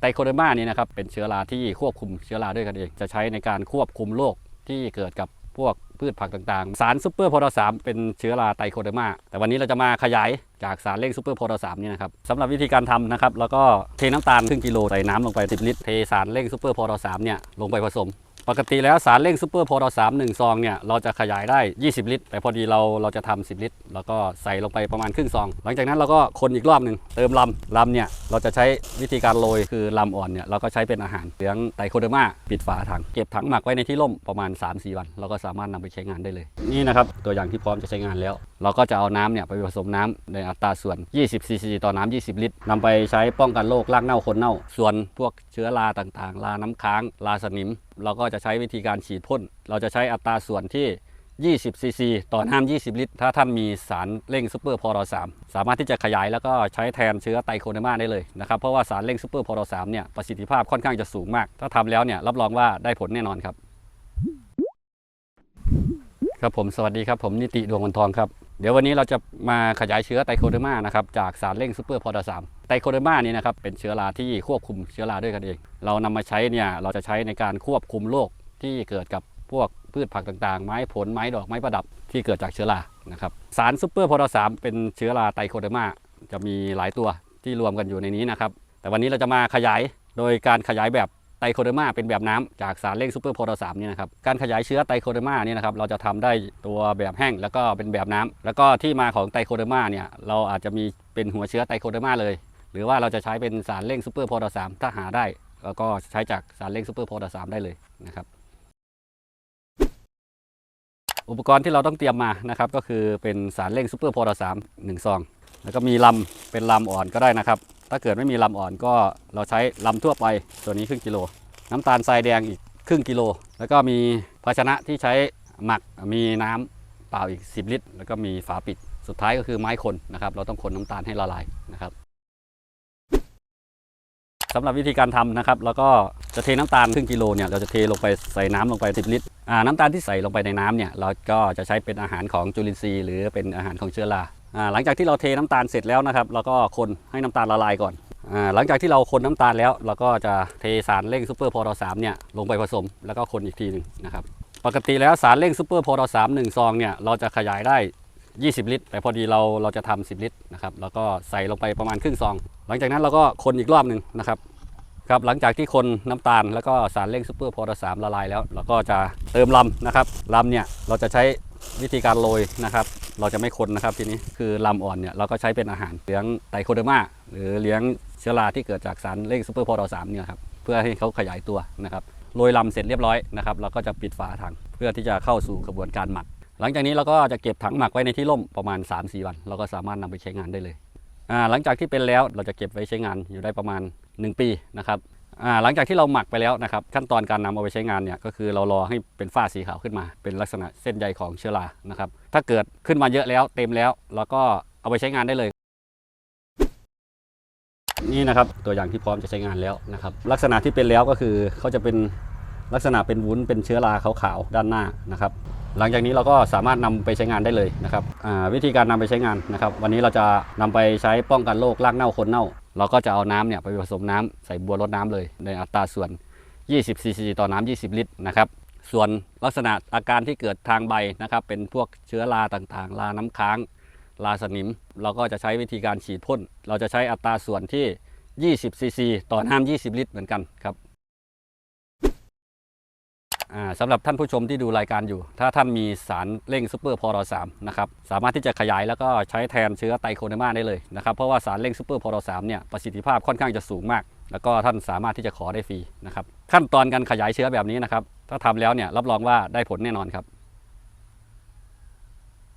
ไตโคเดอร์มานี่นะครับเป็นเชื้อราที่ควบคุมเชื้อราด้วยกันเอง จะใช้ในการควบคุมโรคที่เกิดกับพวกพืชผักต่างๆ สารซูเปอร์โพแทสามเป็นเชื้อราไตโคเดอร์มาแต่วันนี้เราจะมาขยายจากสารเร่งซูเปอร์โพแทสามนี่นะครับสำหรับวิธีการทำนะครับ แล้วก็เทน้ำตาลครึ่งกิโลใส่น้ำลงไป 10 ลิตร เทสารเร่งซูเปอร์โพแทสามเนี่ยลงไปผสม ปกติแล้วสารเร่งซูเปอร์โพแทสามหนึ่งซองเนี่ยเราจะขยายได้ 20 ลิตร แต่พอดีเราเราจะทำ10 ลิตร แล้วก็ใส่ลงไปประมาณครึ่งซอง หลังจากนั้นเราก็คนอีกรอบหนึ่งเติมลำลำเนี่ยเราจะใช้วิธีการโรยคือลำอ่อนเนี่ยเราก็ใช้เป็นอาหารเลี้ยงไตโคเดอร์มาปิดฝาถังเก็บถังหมักไว้ในที่ร่มประมาณ 3-4 วัน เราก็สามารถนำไปใช้งานได้เลย นี่นะครับตัวอย่างที่พร้อมจะใช้งานแล้วเราก็จะเอาน้ำเนี่ยไปผสมน้ำในอัตราส่วน 20 ซีซีต่อน้ำ 20 ลิตรนำไปใช้ป้องกันโรครากเน่าคนเน่า ส่วนพวกเชื้อราต่างๆ ราน้ำค้าง ราสนิม เราก็จะใช้วิธีการฉีดพ่น เราจะใช้อัตราส่วนที่ 20 ซีซีต่อน้ำ 20 ลิตร ถ้าท่านมีสารเร่งซูเปอร์พอรสามสามารถที่จะขยายแล้วก็ใช้แทนเชื้อไตโคเดอร์มาได้เลยนะครับ เพราะว่าสารเร่งซูเปอร์พอรสามเนี่ยประสิทธิภาพค่อนข้างจะสูงมาก ถ้าทำแล้วเนี่ยรับรองว่าได้ผลแน่นอนครับ ครับผมสวัสดีครับผมนิติดวงวันทองครับ เดี๋ยววันนี้เราจะมาขยายเชื้อไตโคเดอร์มานะครับจากสารเร่งซูเปอร์พอดสามไตโคเดอร์มานี่นะครับเป็นเชื้อราที่ควบคุมเชื้อราด้วยกันเอง เรานำมาใช้เนี่ยเราจะใช้ในการควบคุมโรคที่เกิดกับพวกพืชผักต่างๆ ไม้ผลไม้ดอกไม้ประดับที่เกิดจากเชื้อรานะครับสารซูเปอร์พอดสามเป็นเชื้อราไตโคเดอร์มาจะมีหลายตัวที่รวมกันอยู่ในนี้นะครับแต่วันนี้เราจะมาขยายโดยการขยายแบบ ไตโคเดอร์มาเป็นแบบน้ำจากสารเร่งซูเปอร์โพแทสามนี่นะครับการขยายเชื้อไตโคเดอร์มานี่นะครับเราจะทำได้ตัวแบบแห้งแล้วก็เป็นแบบน้ำแล้วก็ที่มาของไตโคเดอร์มาเนี่ยเราอาจจะมีเป็นหัวเชื้อไตโคเดอร์มาเลย หรือว่าเราจะใช้เป็นสารเร่งซูเปอร์โพแทสามถ้าหาได้แล้วก็ใช้จากสารเร่งซูเปอร์โพแทสามได้เลยนะครับอุปกรณ์ที่เราต้องเตรียมมานะครับก็คือเป็นสารเร่งซูเปอร์โพแทสามหนึ่งซอง แล้วก็มีลำเป็นลำอ่อนก็ได้นะครับ ถ้าเกิดไม่มีลำอ่อนก็เราใช้ลำทั่วไปตัวนี้ครึ่งกิโล น้ำตาลทรายแดงอีกครึ่งกิโล แล้วก็มีภาชนะที่ใช้หมักมีน้ำเปล่าอีก 10 ลิตร แล้วก็มีฝาปิดสุดท้ายก็คือไม้คนนะครับ เราต้องคนน้ำตาลให้ละลายนะครับสำหรับวิธีการทำนะครับแล้วก็จะเทน้ำตาลครึ่งกิโลเนี่ยเราจะเทลงไปใส่น้ำลงไป10ลิตรน้ำตาลที่ใส่ลงไปในน้ำเนี่ยเราก็จะใช้เป็นอาหารของจุลินทรีย์ หรือเป็นอาหารของเชื้อรา หลังจากที่เราเทน้ำตาลเสร็จแล้วนะครับเราก็คนให้น้ำตาลละลายก่อนอหลังจากที่เราคนน้ำตาลแล้ว เราก็จะเทสารเร่งซูเปอร์โพแทสามเนี่ยลงไปผสมแล้วก็คนอีกทีหนึ่งนะครับปกติแล้วสารเร่งซูเปอร์โพแทสามหนึ่งซองเนี่ยเราจะขยายได้ 20 ลิตร แต่พอดีเราเราจะทำ10 ลิตรนะครับแล้วก็ใส่ลงไปประมาณครึ่งซอง หลังจากนั้นเราก็คนอีกรอบหนึ่งนะครับครับหลังจากที่คนน้ำตาลแล้วก็สารเร่งซูเปอร์โพแทสามละลายแล้ว เราก็จะเติมลำนะครับลำเนี่ยเราจะใช้ วิธีการโรยนะครับ เราจะไม่คนนะครับทีนี้คือลำอ่อนเนี่ยเราก็ใช้เป็นอาหารเลี้ยงไตโคเดอร์มาหรือเลี้ยงเชื้อราที่เกิดจากสารเร่งซูเปอร์โพแทสามเนี่ยครับเพื่อให้เขาขยายตัวนะครับโรยลำเสร็จเรียบร้อยนะครับเราก็จะปิดฝาถังเพื่อที่จะเข้าสู่กระบวนการหมัก หลังจากนี้เราก็จะเก็บถังหมักไว้ในที่ร่มประมาณ 3-4 วัน เราก็สามารถนำไปใช้งานได้เลยหลังจากที่เป็นแล้วเราจะเก็บไว้ใช้งานอยู่ได้ประมาณ 1 ปีนะครับ หลังจากที่เราหมักไปแล้วนะครับขั้นตอนการนำเอาไปใช้งานเนี่ยก็คือเรารอให้เป็นฝ้าสีขาวขึ้นมา เป็นลักษณะเส้นใยของเชื้อรานะครับถ้าเกิดขึ้นมาเยอะแล้วเต็มแล้วเราก็เอาไปใช้งานได้เลย นี่นะครับตัวอย่างที่พร้อมจะใช้งานแล้วนะครับลักษณะที่เป็นแล้วก็คือเขาจะเป็นลักษณะเป็นวุ้นเป็นเชื้อราขาวๆด้านหน้านะครับหลังจากนี้เราก็สามารถนำไปใช้งานได้เลยนะครับวิธีการนำไปใช้งานนะครับ วันนี้เราจะนำไปใช้ป้องกันโรครากเน่าคนเน่า เราก็จะเอาน้ำเนี่ยไปผสมน้ำใส่บัวรดน้ำเลย ในอัตราส่วน 20ซีซีต่อน้ำ20 ลิตรนะครับส่วนลักษณะอาการที่เกิดทางใบนะครับ เป็นพวกเชื้อราต่างๆ ราน้ำค้าง ราสนิม เราก็จะใช้วิธีการฉีดพ่น เราจะใช้อัตราส่วนที่ 20ซีซีต่อน้ำ 20 ลิตรเหมือนกันครับ สำหรับท่านผู้ชมที่ดูรายการอยู่ ถ้าท่านมีสารเร่งซูเปอร์พอรสามนะครับสามารถที่จะขยายแล้วก็ใช้แทนเชื้อไตโคเนมาได้เลยนะครับเพราะว่าสารเร่งซูเปอร์พอรสามเนี่ยประสิทธิภาพค่อนข้างจะสูงมาก แล้วก็ท่านสามารถที่จะขอได้ฟรีนะครับขั้นตอนการขยายเชื้อแบบนี้นะครับถ้าทำแล้วเนี่ยรับรองว่าได้ผลแน่นอนครับ